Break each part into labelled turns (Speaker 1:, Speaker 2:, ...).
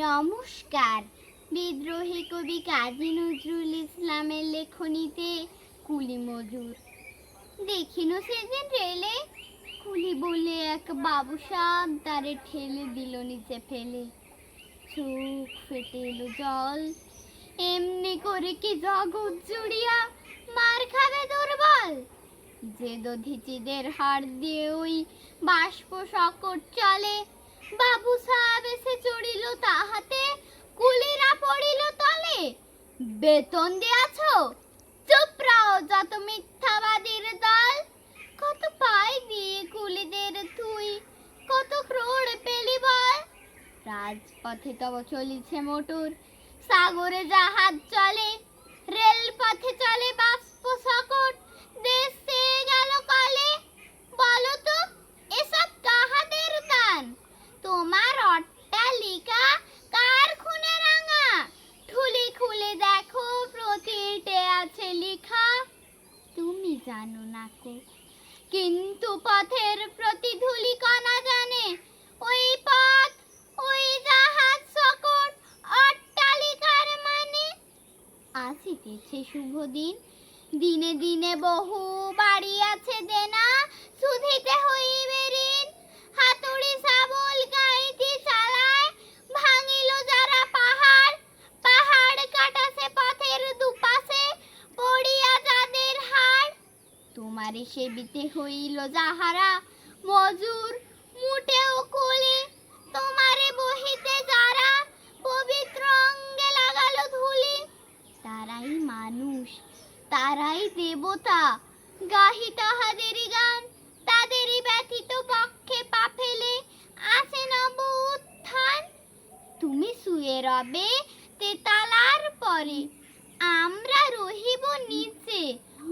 Speaker 1: নমস্কার। বিদ্রোহী কবি কাজী নজরুল ইসলামের লেখনীতে কুলি মজুর। দেখিনো সেদিন রেলে, কুলি বলে এক বাবু সাপ তারে ঠেলে দিল নিচে ফেলে। চোখ ফেটে এলো জল, এমনি করে কি জগৎ জুড়িয়া মার খাবে দুর্বল? যে দধিচিদের হাড় দিয়ে ওই বাষ্প সকট চলে, বাবু তাহাতে কুলিরা পড়িল তলে। বেতন দিয়াছ? চুপ রাও যত মিথ্যাবাদীর দল। কত পাই দিয়ে কুলিদের তুই কত ক্রোড় পেলি বল। রাজপথে তব চলিছে মোটর, সাগরে জাহাজ চলে। রেল পথে চলে বাষ্প সকট, দেশ গেল কলে। বলো তো, এসব কাহাদের দান? তোমার অট্টালিকা কার খুনে রাঙা ঠুলি খুলে দেখো প্রতিটে আছে লেখা, তুমি জানো না কো। কিন্তু পথের প্রতি ধুলি কণা জানে, ওই পথ, ওই জাহাজ সকট অট্টালিকার মানে। আসিতেছে শুভ দিন, দিনে দিনে বহু বাড়ি আছে দেনা, সুধিতে হইবে ঋণ। হাতুড়ি শাবল গাইতি তোমারে সেবিতে হইল যাহারা। মজুর মুটেও কোলে, তোমারে বহিতে যারা পবিত্র অঙ্গে লাগালো ধুলি, তারাই মানুষ, তারাই দেবতা। গাহি তাহাদেরই গান, তাদেরই ব্যথিত পক্ষে পা ফেলে আসে নব উত্থান। তুমি শুয়ে রবে তেতালার পরে, আমরা রহিব নিচে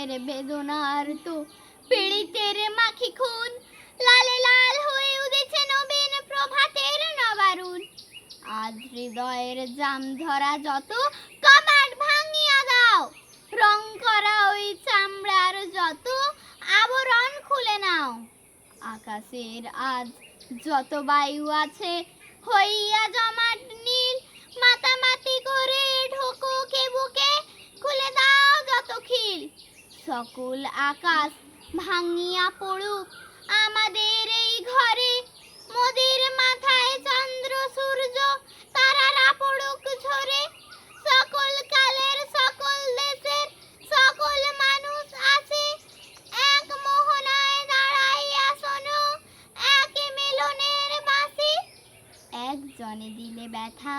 Speaker 1: নিখিলের বেদনার তো পীড়িতের মাখি খুন। লালে লাল হয়ে উঠেছে নবীন প্রভাতের নবারুণ। আজ হৃদয়ের জাম ধরা যত কমাট ভাঙিয়া দাও। রং করা ওই চামড়ার যত, আবরণ খুলে নাও। আকাশের আজ যত বায়ু আছে, হইয়া জমাট নীল। মাতামাতি করে ঢোকো কে বুকে খুলে দাও যত খিল। সকল আকাশ ভাঙিয়া পড়ুক। আমাদের এই ঘরে মোদের মাথায় চন্দ্র, সূর্য, তারারা পড়ুক ঝরে। সকল কালের, সকল দেশের, সকল মানুষ আছে এক মোহনায় দাঁড়াইয়া শোনো, এক মিলনের বাসি একজনে দিলে ব্যথা